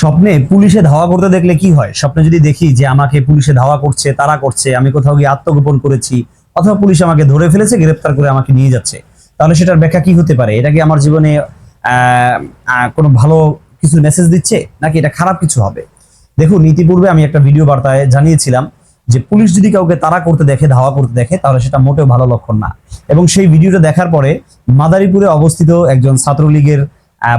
স্বপ্নে পুলিশে ধাওয়া করতে দেখলে কি হয়? স্বপ্নে যদি দেখি যে আমাকে পুলিশে ধাওয়া করছে, তারা করছে, আমি কোথাও গিয়ে আত্মগোপন করেছি, অথবা পুলিশ আমাকে ধরে ফেলেছে গ্রেফতার করে আমাকে নিয়ে যাচ্ছে, তাহলে সেটার ব্যাখ্যা কি হতে পারে? এটা কি আমার জীবনে কোনো ভালো কিছু মেসেজ দিচ্ছে? নাকি এটা খারাপ কিছু হবে? দেখুন, ইতিপূর্বে আমি একটা ভিডিও বার্তায় জানিয়েছিলাম যে পুলিশ যদি কাউকে তারা করতে দেখে, ধাওয়া করতে দেখে, তাহলে সেটা মোটেও ভালো লক্ষণ না। এবং সেই ভিডিওটা দেখার পরে মাদারীপুরে অবস্থিত একজন ছাত্রলীগের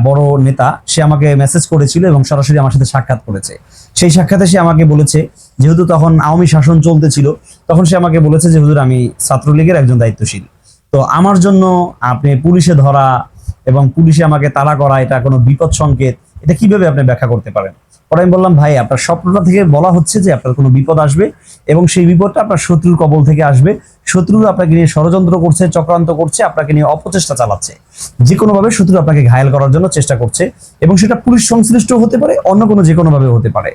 বড় নেতা, সে আমাকে মেসেজ করেছিল এবং সরাসরি আমার সাথে সাক্ষাৎ করেছে। সেই সাক্ষাতে সে আমাকে বলেছে, যেহেতু তখন আওয়ামী শাসন চলতেছিল, তখন সে আমাকে বলেছে যে, হুজুর, আমি ছাত্রলীগের একজন দায়িত্বশীল। তো আমার জন্য আপনি পুলিশে ধরা এবং পুলিশে আমাকে তাড়া করা, এটা কোনো বিপদ সংকেত, এটা কীভাবে আপনি ব্যাখ্যা করতে পারেন? পরে আমি বললাম, ভাই, আপনার স্বপ্নটা থেকে বলা হচ্ছে যে আপনার কোনো বিপদ আসবে এবং সেই বিপদটা আপনার শত্রুর কবল থেকে আসবে। শত্রু আপনাকে নিয়ে ষড়যন্ত্র করছে, চক্রান্ত করছে, আপনাকে নিয়ে অপচেষ্টা চালাচ্ছে। যে কোনোভাবে শত্রু আপনাকে ঘায়েল করার জন্য চেষ্টা করছে এবং সেটা পুলিশ সংশ্লিষ্ট হতে পারে, অন্য কোনো যে কোনোভাবে হতে পারে।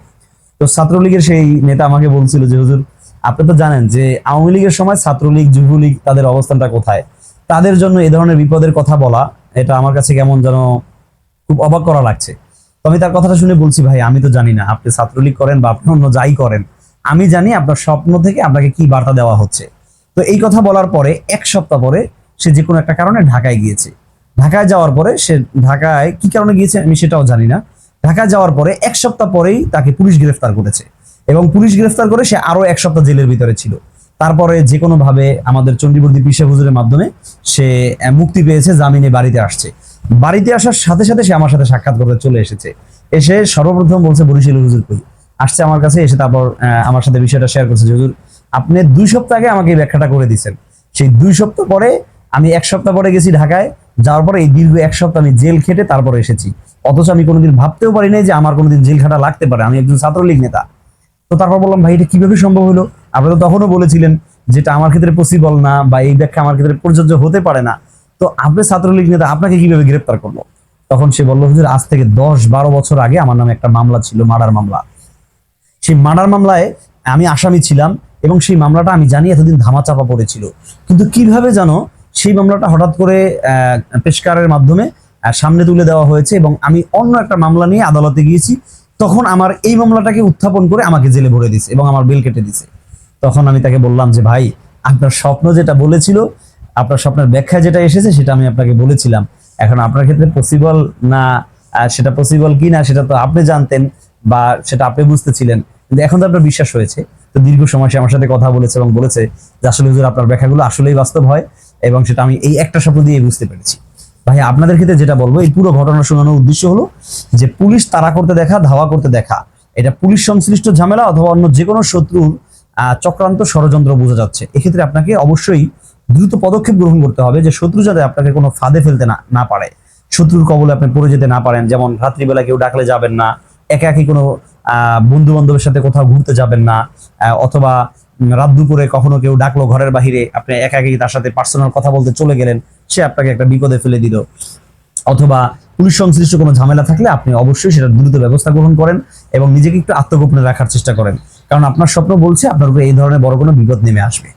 তো ছাত্রলীগের সেই নেতা আমাকে বলছিল যে, হুজুর, আপনি তো জানেন যে আওয়ামী লীগের সময় ছাত্রলীগ, যুবলীগ তাদের অবস্থানটা কোথায়? তাদের জন্য এ ধরনের বিপদের কথা বলা, এটা আমার কাছে কেমন যেন খুব অবাক করা লাগছে। তো আমি তার কথাটা শুনে বলছি, ভাই, আমি তো জানি না, আপনি ছাত্রলীগ করেন বা আপনি অন্য যাই করেন। আমি জানি আপনার স্বপ্ন থেকে আপনাকে কি বার্তা দেওয়া হচ্ছে। তো এই কথা বলার পরে, এক সপ্তাহ পরে সে যে কোনো একটা কারণে ঢাকায় গিয়েছে। ঢাকায় যাওয়ার পরে সে ঢাকায় কি কারণে গিয়েছে আমি সেটাও জানি না। ঢাকায় যাওয়ার পরে এক সপ্তাহ পরেই তাকে পুলিশ গ্রেফতার করেছে এবং পুলিশ গ্রেফতার করে সে আরও এক সপ্তাহ জেলের ভিতরে ছিল। তারপরে যে কোনো ভাবে আমাদের চণ্ডীবর্দী পিসা হুজুরের মাধ্যমে সে মুক্তি পেয়েছে, জামিনে বাড়িতে আসছে। বাড়িতে আসার সাথে সাথে সে আমার সাথে সাক্ষাৎ করতে চলে এসেছে। এসে সর্বপ্রথম বলছে বরিশাল হুজুর কই আসছে আমার কাছে, এসে তারপর আমার সাথে বিষয়টা শেয়ার করছে, হুজুর, আপনি দুই সপ্তাহ আগে আমাকে ব্যাখ্যাটা করে দিয়েছেন। সেই দুই সপ্তাহ পরে আমি এক সপ্তাহ পরে গেছি ঢাকায়, যাওয়ার পরে এই দীর্ঘ এক সপ্তাহ আমি জেল খেটে তারপরে এসেছি। অথচ আমি কোনোদিন ভাবতেও পারি নাই যে আমার কোনোদিন জেল খাটা লাগতে পারে। আমি একজন ছাত্রলীগ নেতা। তো তারপর বললাম, ভাই, এটা কীভাবে সম্ভব হলো? আপনি তো তখনও বলেছিলেন যেটা আমার ক্ষেত্রে পসিবল না বা এই ব্যাখ্যা আমার ক্ষেত্রে প্রযোজ্য হতে পারে না। তো আপনি ছাত্রলীগ নেতা, আপনাকে কীভাবে গ্রেপ্তার করল? তখন সে বলল, হুজুর, আজ থেকে দশ বারো বছর আগে আমার নামে একটা মামলা ছিল, মার্ডার মামলা। সেই মার্ডার মামলায় আমি আসামি ছিলাম এবং সেই মামলাটা আমি জানি এতদিন ধামাচাপা পড়েছিল। কিন্তু কীভাবে জানো, সেই মামলাটা হঠাৎ করে পেশকারের মাধ্যমে সামনে তুলে দেওয়া হয়েছে এবং আমি অন্য একটা মামলা নিয়ে আদালতে গিয়েছি। তখন আমার এই মামলাটাকে উত্থাপন করে আমাকে জেলে ভরে দিছে এবং আমার বেল কেটে দিছে। তখন আমি তাকে বললাম যে, ভাই, আপনার স্বপ্ন যেটা বলেছিল আপনার স্বপ্নের ব্যাখ্যা যেটা এসেছে, সেটা আমি আপনাকে বলেছিলাম। এখন আপনার ক্ষেত্রে পসিবল না সেটা পসিবল কি না সেটা তো আপনি জানতেন বা সেটা আপনি বুঝতেছিলেন। কিন্তু এখন তো আপনার বিশ্বাস হয়েছে। তো দীর্ঘ সময় সে আমার সাথে কথা বলেছে এবং বলেছে যে আসলে হুজুর, আপনার ব্যাখ্যাগুলো আসলেই বাস্তব হয় এবং সেটা আমি এই একটা স্বপ্ন দিয়ে বুঝতে পেরেছি। ভাই, আপনাদের ক্ষেত্রে যেটা বলব, এই পুরো ঘটনা শোনানোর উদ্দেশ্য হলো যে পুলিশ তাড়া করতে দেখা, ধাওয়া করতে দেখা। এটা পুলিশ সংশ্লিষ্ট ঝামেলা অথবা অন্য যে কোনো শত্রুর চক্রান্ত ষড়যন্ত্র বোঝা যাচ্ছে। এক্ষেত্রে আপনাকে অবশ্যই দ্রুত পদক্ষেপ গ্রহণ করতে হবে যে শত্রু যাতে আপনাকে কোনো ফাঁদে ফেলতে না না পারে। শত্রুর কবলে আপনি পড়ে যেতে না পারেন। যেমন রাত্রিবেলা কেউ ডাকলে যাবেন না, একা একই কোনো বন্ধু বান্ধবের সাথে কোথাও ঘুরতে যাবেন না অথবা রাত দুপুরে কখনো কেউ ডাকলো ঘরের বাহিরে, আপনি একা একই তার সাথে পার্সোনাল কথা বলতে চলে গেলেন, সে আপনাকে একটা বিপদে ফেলে দিল। অথবা পুলিশ সংশ্লিষ্ট কোনো ঝামেলা থাকলে আপনি অবশ্যই সেটা দ্রুত ব্যবস্থা গ্রহণ করেন এবং নিজেকে একটু আত্মগোপনে রাখার চেষ্টা করেন। কারণ আপনার স্বপ্ন বলছে আপনার উপরে এই ধরনের বড় কোনো বিপদ নেমে আসবে।